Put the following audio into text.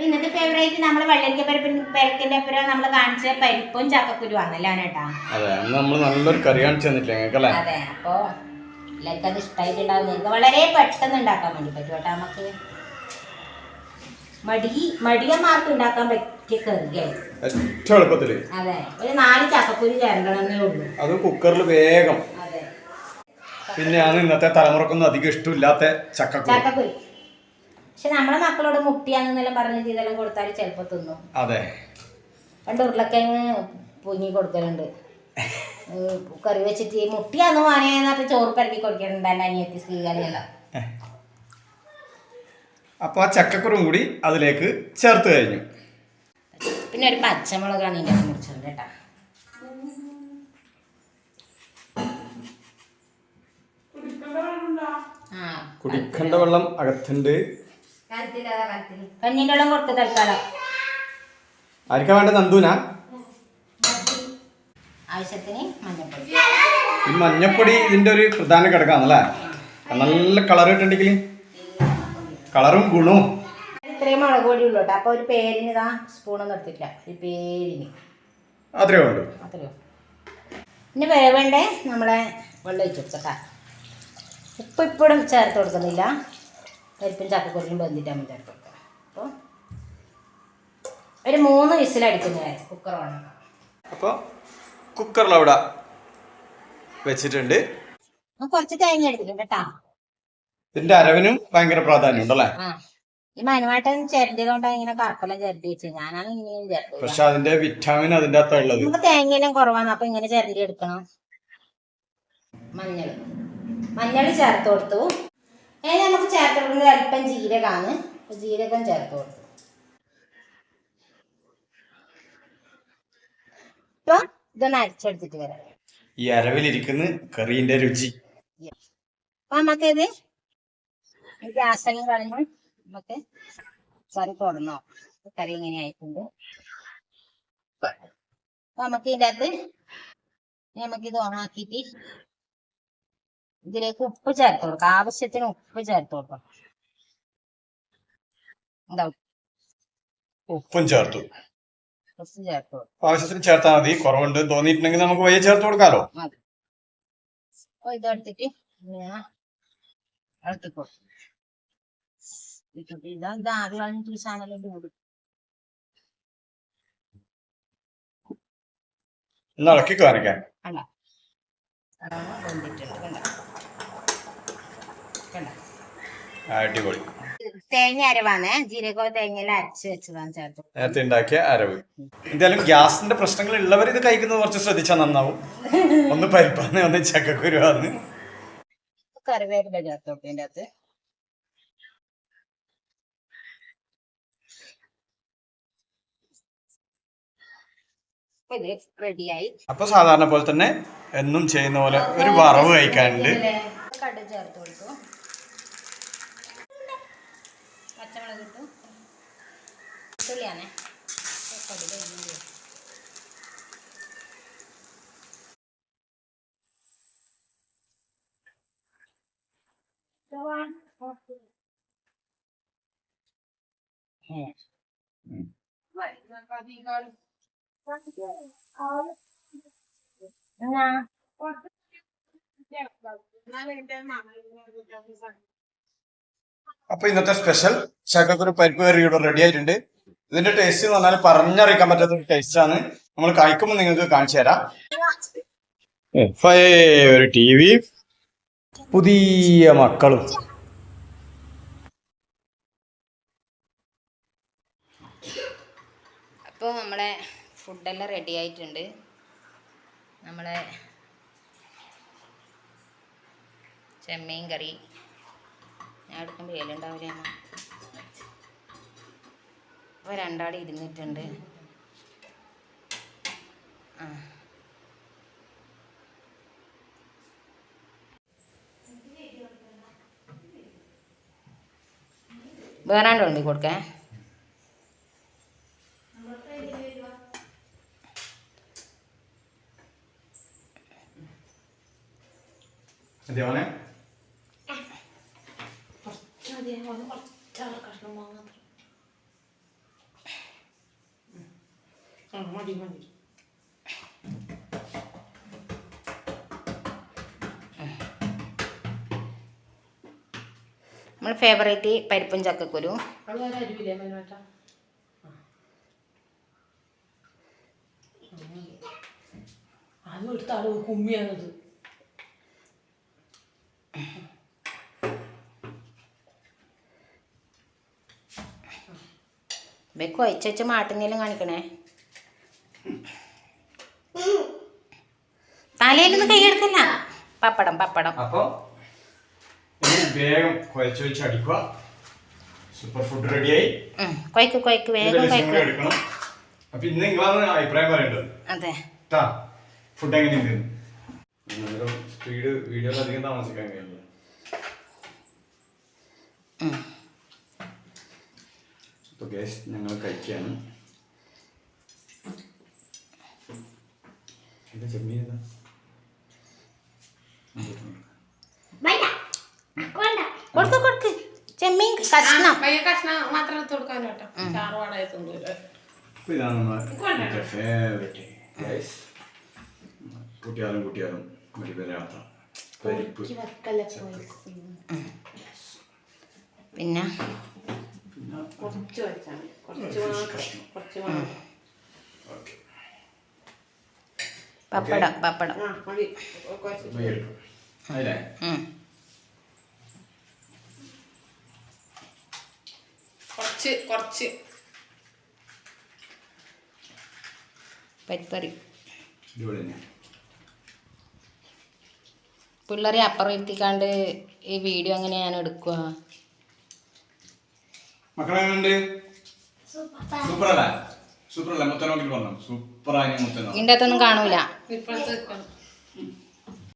അപ്പൊ ഇന്നത്തെ ഫേവറേറ്റ് നമ്മൾ വെള്ളരിക്ക പരിപ്പിൻ പരിക്കിന്റെ അപ്പുറം നമ്മൾ കാണിച്ച പരിപ്പും ചക്കക്കുരുവാണല്ലോ കേട്ടാ അതെ അന്ന് നമ്മൾ നല്ലൊരു കറി കാണിച്ചു തന്നിട്ടില്ല ഞങ്ങൾക്കല്ലേ അതെ അപ്പോ എല്ലാവർക്കും അത് ഇഷ്ടമായിട്ടുണ്ടാവും നിങ്ങൾക്ക് വളരെ പെട്ടെന്ന് ഉണ്ടാക്കാൻ വേണ്ടി പറ്റും കേട്ടോ. നമുക്ക് മടി മടിയന്മാർക്ക് ഉണ്ടാക്കാൻ പറ്റിയ കറിയായി ഏറ്റവും എളുപ്പത്തിൽ. അതെ ഒരു നാല് ചക്കക്കുരു ചേരണമെന്നേ ഉള്ളൂ. അത് കുക്കറിൽ വേഗം. അതെ. പിന്നെയാണ് ഇന്നത്തെ തലമുറക്കൊന്നും അധികം ഇഷ്ടമില്ലാത്ത ചക്കക്കുരു. ചക്കക്കുരു. പക്ഷെ നമ്മളെ മക്കളോട് മുട്ടിയാന്നെല്ലാം പറഞ്ഞ് ഇതെല്ലാം കൊടുത്താൽ ചിലപ്പോ തിന്നും. അതെ. പണ്ട് ഉരുളക്കിഴങ്ങ് പുങ്ങി കൊടുക്കലുണ്ട്. കറി വെച്ചിട്ട് ഈ മുട്ടിയാന്ന് വാങ്ങിയെന്നിട്ട് ചോറ് പരക്കി കൊടുക്കലുണ്ട് എന്റെ അനിയത്തി സ്ത്രീകളിയെല്ലാം അപ്പോൾ ആ ചക്കക്കുറും കൂടി അതിലേക്ക് ചേർത്ത് കഴിഞ്ഞു. പിന്നെ ഒരു പച്ചമുളകാണ് ഇതിന്റെ അകത്ത് മുറിച്ചിട്ടുണ്ട് കേട്ടോ. കുടിക്കേണ്ട വെള്ളം അകത്തുണ്ട്. കഞ്ഞിന്റെ വെള്ളം കൊടുത്ത് തൽക്കാലം. ആർക്കാ വേണ്ട നന്ദൂനാ ആവശ്യത്തിന് മഞ്ഞപ്പൊടി. ഈ മഞ്ഞപ്പൊടി ഇതിന്റെ ഒരു പ്രധാന ഘടകമാണല്ലേ? നല്ല കളർ ഇട്ടുണ്ടെങ്കിൽ കളറും ഗുണവും. ഇത്രയും മുളക് പൊടി ഉള്ളു കേട്ടോ. അപ്പോൾ ഒരു പേരിന് ഇതാ സ്പൂണൊന്നും എടുത്തിട്ടില്ല. ഒരു പേരിന്. അത്രേ ഉള്ളൂ. അത്രയോ ഇനി വേവേണ്ടേ? നമ്മളെ വെള്ളം ഒഴിച്ചു കൊടുക്കട്ടാ ഉപ്പ് ഇപ്പോഴും ചേർത്ത് കൊടുക്കുന്നില്ല. പരിപ്പും ചക്കക്കുരിയും ബന്ധിട്ടാകുമ്പോൾ ചേർത്ത് വെക്കുക അപ്പോൾ ഒരു മൂന്ന് വിസിലടിക്കുന്ന കുക്കർ വേണം അപ്പോൾ കുക്കറിൽ അവിടെ വെച്ചിട്ടുണ്ട്. കുറച്ച് തേങ്ങ എടുത്തിട്ടുണ്ട് കേട്ടാ. ഇതിന്റെ അരവിനും ഭയങ്കര പ്രാധാന്യം ഉണ്ടല്ലേ? ഈ മനുമായിട്ട് ചിരണ്ടിയത് കൊണ്ടാണ് ഇങ്ങനെ കറക്കെല്ലാം ചിരണ്ടി വെച്ചത് ഞാനാണ് ഇങ്ങനെയും ചിരണ്ടി പക്ഷെ അതിന്റെ വിറ്റാമിൻ അതിന്റെ അകത്തുള്ളത് നമുക്ക് തേങ്ങയെല്ലാം കുറവാണ്. അപ്പൊ ഇങ്ങനെ ചിരണ്ടി എടുക്കണം. മഞ്ഞൾ. മഞ്ഞൾ ചേർത്ത് കൊടുത്തു. ഇനി നമുക്ക് ചേർത്ത് കൊടുക്കുന്നത് അല്പം ജീരകമാണ് ജീരകം ചേർത്ത് കൊടുത്തു. ഇപ്പൊ ഇതൊന്ന് അരച്ചെടുത്തിട്ട് വരാം. ഈ അരവിലിരിക്കുന്ന കറീന്റെ രുചി. അപ്പൊ നമുക്കിത് ഗ്യാസെല്ലാം കളഞ്ഞ് നമുക്ക് കറി തുടർന്നോ കറി ഇങ്ങനെ ആയിട്ടുണ്ട്. അപ്പൊ നമുക്ക് ഇതിന്റെ അകത്ത് നമുക്കിത് ഓണാക്കിയിട്ട് ഇതിലേക്ക് ഉപ്പ് ചേർത്ത് കൊടുക്കാം. ആവശ്യത്തിന് ഉപ്പ് ചേർത്ത് കൊടുക്കാം. എന്താ ഉപ്പും ചേർത്തു. ഉപ്പ് ചേർത്ത് കൊടുക്കാം. ആവശ്യത്തിന് ചേർത്താൽ മതി. കുറവുണ്ട് തോന്നിയിട്ടുണ്ടെങ്കിൽ നമുക്ക് വയ്യ ചേർത്ത് കൊടുക്കാലോ. മതി. അപ്പൊ ഇതെടുത്തിട്ട് ഇളക്കി കൊടുക്കും ഇതാ ഇത് കൂടും കാണിക്കാൻ അല്ല വെന്തിട്ടുണ്ട്. കണ്ട? അടിപൊളി. തേങ്ങ അരവാണ്. ജീരകവും തേങ്ങയിൽ അരച്ച് വെച്ചതാണ് ചേർത്ത് നേരത്തെ ഉണ്ടാക്കിയ അരവ്. എന്തായാലും ഗ്യാസിന്റെ പ്രശ്നങ്ങൾ ഉള്ളവർ ഇത് കഴിക്കുന്നത് കുറച്ച് ശ്രദ്ധിച്ചാൽ നന്നാവും. ഒന്ന് പരിപ്പാന്ന് ഒന്ന് ചക്കക്കുരുവാന്ന് കറിവേപ്പില ചേർത്ത് ഇതിന്റെ അകത്ത്. അപ്പൊ ഇത് റെഡിയായി അപ്പൊ സാധാരണ പോലെ തന്നെ എന്നും ചെയ്യുന്ന പോലെ ഒരു വറവ് കഴിക്കാനുണ്ട്. കടു ചേർത്ത് കൊടുത്തു. തുള്ളിയാണേ കടുക് ഇടുന്നത്. അപ്പൊ ഇന്നത്തെ സ്പെഷ്യൽ ചക്കക്കുരു പരിപ്പ് കറിയുടെ റെഡി ആയിട്ടുണ്ട്. ഇതിന്റെ ടേസ്റ്റ് എന്ന് പറഞ്ഞാൽ പറഞ്ഞറിയിക്കാൻ പറ്റാത്ത ഒരു ടേസ്റ്റ് ആണ്. നമ്മൾ കഴിക്കുമ്പോൾ നിങ്ങൾക്ക് കാണിച്ചു തരാം. ഒരു ടി വി പുതിയ മക്കളും. അപ്പോൾ നമ്മളെ ഫുഡെല്ലാം റെഡി ആയിട്ടുണ്ട്. നമ്മളെ ചെമ്മീൻ കറി. ഞാൻ എടുക്കുമ്പോൾ ഇലുണ്ടാവില്ല അപ്പോൾ രണ്ടാട് ഇരുന്നിട്ടുണ്ട്. ആ. വേറാണ്ട് ഉണ്ട് കൊടുക്കേ അതേപോലെ മതി മതി നമ്മൾ ഫേവറേറ്റ് പരിപ്പും ചക്കക്കുരു. അത് എടുത്ത ആൾ കുമ്മിയാണത്. കുഴച്ച് വെച്ച് മാട്ടുന്നേലും കാണിക്കണേ. തലയിലൊന്നും കൈയെടുക്കില്ല പപ്പടം പപ്പടം. അപ്പൊ വേഗം കുഴച്ച് വെച്ച് അടിക്കുക. സൂപ്പർ ഫുഡ് റെഡിയായി കൊയ്ക്ക് കൊയ്ക്ക് വേഗം കൊയ്ക്ക് എടുക്കണം. അപ്പൊ ഇന്ന് നിങ്ങളാണ് അഭിപ്രായം പറയേണ്ടത്. അതെ. ടാ ഫുഡ് എങ്ങനെയുണ്ട്? സ്പീഡ് വീഡിയോയിൽ അധികം താമസിക്കാൻ കഴിയില്ല. ഉം. ഗ്യാസ് ഞങ്ങൾ കഴിക്കുകയാണ് എന്താ ചെമ്മീൻ ഏതാ? കൊടുക്ക് കൊടുക്ക് ചെമ്മീൻ കഷ്ണം. മാത്രം എടുത്ത് കൊടുക്കാൻ കേട്ടോ. ചാറ് വാടക തിന്നൂല അപ്പൊ ഇതാണ് നമ്മുടെ ഫേവറേറ്റ് ഗൈസ് കുട്ടിയാലും കുട്ടിയാലും ഒരു പേര് പരിപ്പ്. പിന്നെ? പിന്നെ കുറച്ച് വെച്ചാൽ മതി. കുറച്ച് മാത്രം കുറച്ച് മാത്രം. ഓക്കെ. പപ്പടം പപ്പടം. കുറച്ച്. കുറച്ച്. പരിപ്പറി പിള്ളേരെ അപ്പുറം ഇരുത്തിക്കാണ്ട് ഈ വീഡിയോ അങ്ങനെ ഞാൻ എടുക്കുക സൂപ്പറല്ലേ? സൂപ്പറല്ലേ? നോക്കിട്ട് പറഞ്ഞു. സൂപ്പറായി ആയി മുത്തൻ ഇതിന്റെ അകത്തൊന്നും കാണൂല ഇപ്പോഴത്തെ